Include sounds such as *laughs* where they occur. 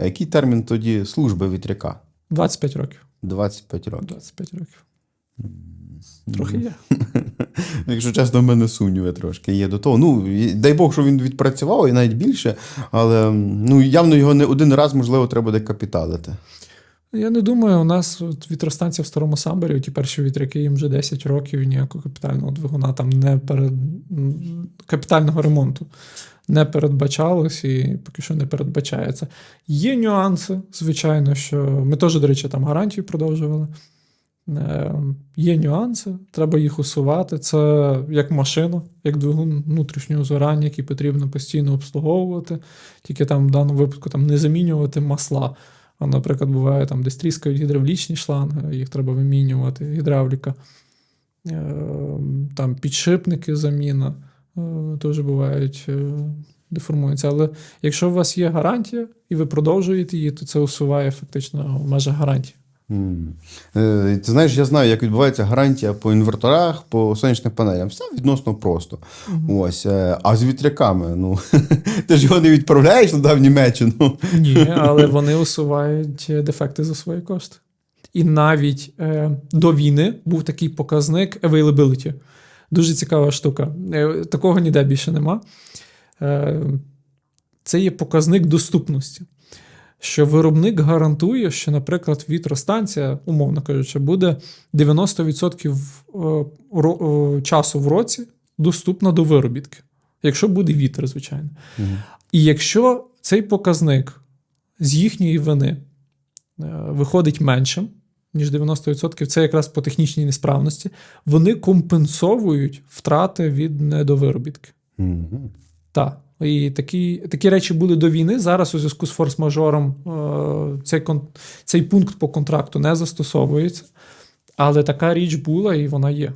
А який термін тоді служби вітряка? 25 років. 25 років. 25 років. Трохи є. *laughs* Якщо чесно, в мене сумніви трошки є до того. Ну, дай Бог, що він відпрацював і навіть більше, але ну, явно його не один раз, можливо, треба буде капіталити. Я не думаю, у нас от вітростанція в старому самбері, ті перші вітряки їм вже 10 років, ніякого капітального двигуна там не перед капітального ремонту не передбачалось і поки що не передбачається. Є нюанси, звичайно, що ми теж, до речі, там гарантію продовжували. Е, Є нюанси, треба їх усувати. Це як машина, як двигун внутрішнього згорання, який потрібно постійно обслуговувати. Тільки там в даному випадку там не замінювати масла. А, наприклад, буває там десь тріскають гідравлічні шланги, їх треба вимінювати, гідравліка. Е, Там підшипники заміна теж бувають, е, деформуються. Але якщо у вас є гарантія і ви продовжуєте її, то це усуває фактично в межах гарантії. Е, Ти знаєш, я знаю, як відбувається гарантія по інверторах, по сонячним панелям. Все відносно просто. Ось. е, А з вітряками, ну *laughs* ти ж його не відправляєш туди в Німеччину. Ні, *laughs* але вони усувають дефекти за свої кошти. І навіть е, до війни був такий показник availability. Дуже цікава штука. Е, такого ніде більше нема. Е, це є показник доступності. Що виробник гарантує, що, наприклад, вітростанція, умовно кажучи, буде 90% е, часу в році доступна до виробітки, якщо буде вітер, звичайно. І якщо цей показник з їхньої вини виходить меншим, ніж 90%, це якраз по технічній несправності, вони компенсовують втрати від недовиробітки. Мгм. Так. І такі, такі речі були до війни. Зараз у зв'язку з форс-мажором е, цей, кон, цей пункт по контракту не застосовується. Але така річ була і вона є.